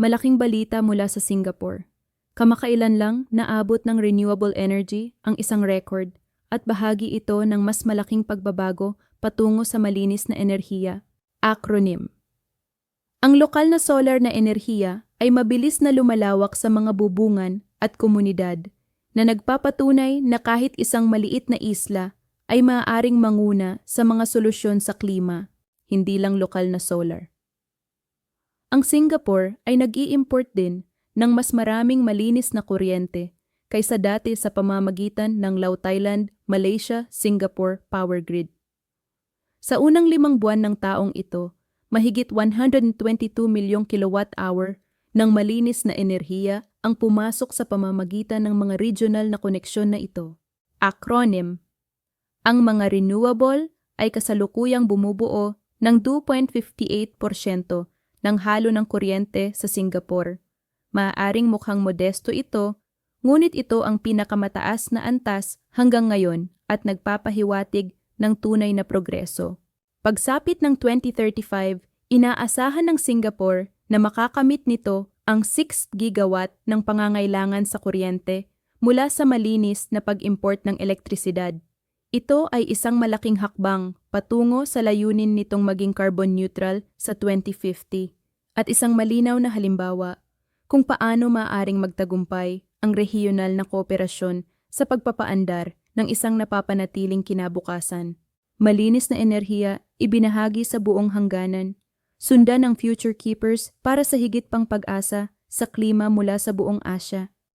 Malaking balita mula sa Singapore. Kamakailan lang naabot ng renewable energy ang isang record at bahagi ito ng mas malaking pagbabago patungo sa malinis na enerhiya. Acronym. Ang lokal na solar na enerhiya ay mabilis na lumalawak sa mga bubungan at komunidad na nagpapatunay na kahit isang maliit na isla ay maaaring manguna sa mga solusyon sa klima, hindi lang lokal na solar. Ang Singapore ay nag-i-import din ng mas maraming malinis na kuryente kaysa dati sa pamamagitan ng Lao Thailand, Malaysia, Singapore power grid. Sa unang limang buwan ng taong ito, mahigit 122 milyong kilowatt-hour ng malinis na enerhiya ang pumasok sa pamamagitan ng mga regional na koneksyon na ito. Acronym Ang mga renewable ay kasalukuyang bumubuo ng 2.58% ng halo ng kuryente sa Singapore. Maaaring mukhang modesto ito, ngunit ito ang pinakamataas na antas hanggang ngayon at nagpapahiwatig ng tunay na progreso. Pagsapit ng 2035, inaasahan ng Singapore na makakamit nito ang 6 gigawatt ng pangangailangan sa kuryente mula sa malinis na pag-import ng elektrisidad. Ito ay isang malaking hakbang patungo sa layunin nitong maging carbon neutral sa 2050 at isang malinaw na halimbawa kung paano maaring magtagumpay ang rehiyonal na kooperasyon sa pagpapaandar ng isang napapanatiling kinabukasan. Malinis na enerhiya ibinahagi sa buong hangganan. Sundan ng Future Keepers para sa higit pang pag-asa sa klima mula sa buong Asya.